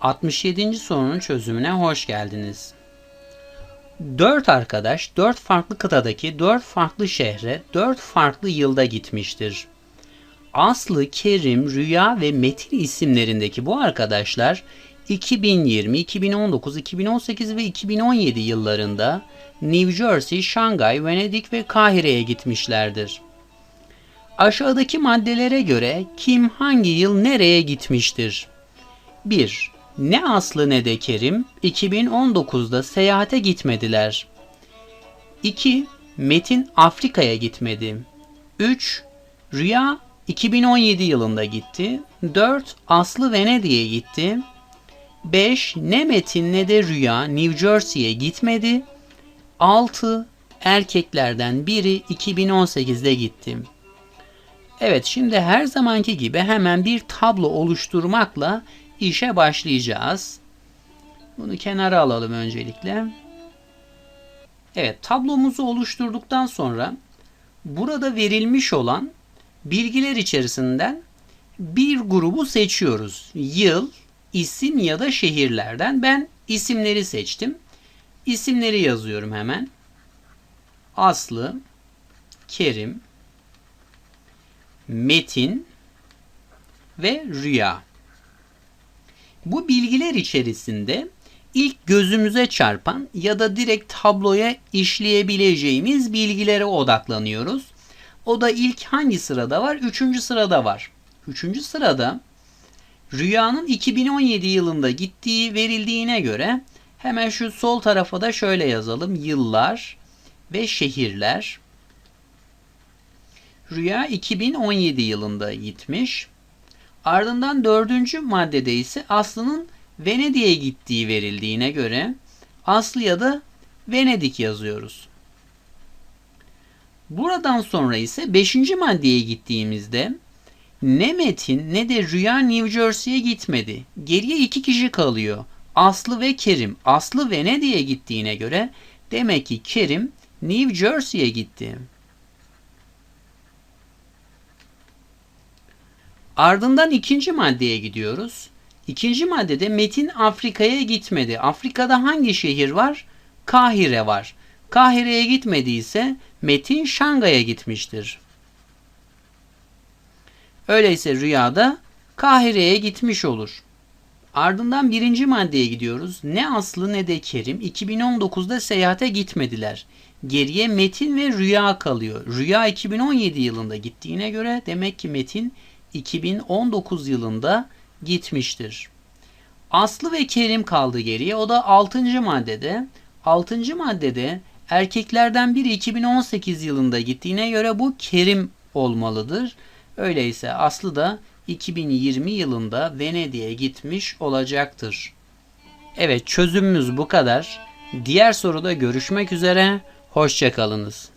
67. sorunun çözümüne hoş geldiniz. 4 arkadaş 4 farklı kıtadaki 4 farklı şehre 4 farklı yılda gitmiştir. Aslı, Kerim, Rüya ve Metin isimlerindeki bu arkadaşlar 2020, 2019, 2018 ve 2017 yıllarında New Jersey, Şangay, Venedik ve Kahire'ye gitmişlerdir. Aşağıdaki maddelere göre kim hangi yıl nereye gitmiştir? 1. Ne Aslı ne de Kerim 2019'da seyahate gitmediler. 2. Metin Afrika'ya gitmedi. 3. Rüya 2017 yılında gitti. 4. Aslı Venedik'e gitti. 5. Ne Metin ne de Rüya New Jersey'ye gitmedi. 6. Erkeklerden biri 2018'de gitti. Evet şimdi her zamanki gibi hemen bir tablo oluşturmakla işe başlayacağız. Bunu kenara alalım öncelikle. Evet tablomuzu oluşturduktan sonra burada verilmiş olan bilgiler içerisinden bir grubu seçiyoruz. Yıl, isim ya da şehirlerden. Ben isimleri seçtim. İsimleri yazıyorum hemen. Aslı, Kerim, Metin ve Rüya. Bu bilgiler içerisinde ilk gözümüze çarpan ya da direkt tabloya işleyebileceğimiz bilgilere odaklanıyoruz. O da ilk hangi sırada var? Üçüncü sırada var. Üçüncü sırada Rüya'nın 2017 yılında gittiği verildiğine göre hemen şu sol tarafa da şöyle yazalım. Yıllar ve şehirler. Rüya 2017 yılında gitmiş. Ardından dördüncü maddede ise Aslı'nın Venedik'e gittiği verildiğine göre Aslı'ya da Venedik yazıyoruz. Buradan sonra ise beşinci maddeye gittiğimizde ne Metin ne de Rüya New Jersey'ye gitmedi. Geriye iki kişi kalıyor. Aslı ve Kerim. Aslı Venedik'e gittiğine göre demek ki Kerim New Jersey'ye gitti. Ardından ikinci maddeye gidiyoruz. İkinci maddede Metin Afrika'ya gitmedi. Afrika'da hangi şehir var? Kahire var. Kahire'ye gitmediyse Metin Şangay'a gitmiştir. Öyleyse rüyada Kahire'ye gitmiş olur. Ardından birinci maddeye gidiyoruz. Ne Aslı ne de Kerim 2019'da seyahate gitmediler. Geriye Metin ve Rüya kalıyor. Rüya 2017 yılında gittiğine göre demek ki Metin 2019 yılında gitmiştir. Aslı ve Kerim kaldı geriye. O da 6. maddede. 6. maddede erkeklerden biri 2018 yılında gittiğine göre bu Kerim olmalıdır. Öyleyse Aslı da 2020 yılında Venedik'e gitmiş olacaktır. Evet çözümümüz bu kadar. Diğer soruda görüşmek üzere. Hoşçakalınız.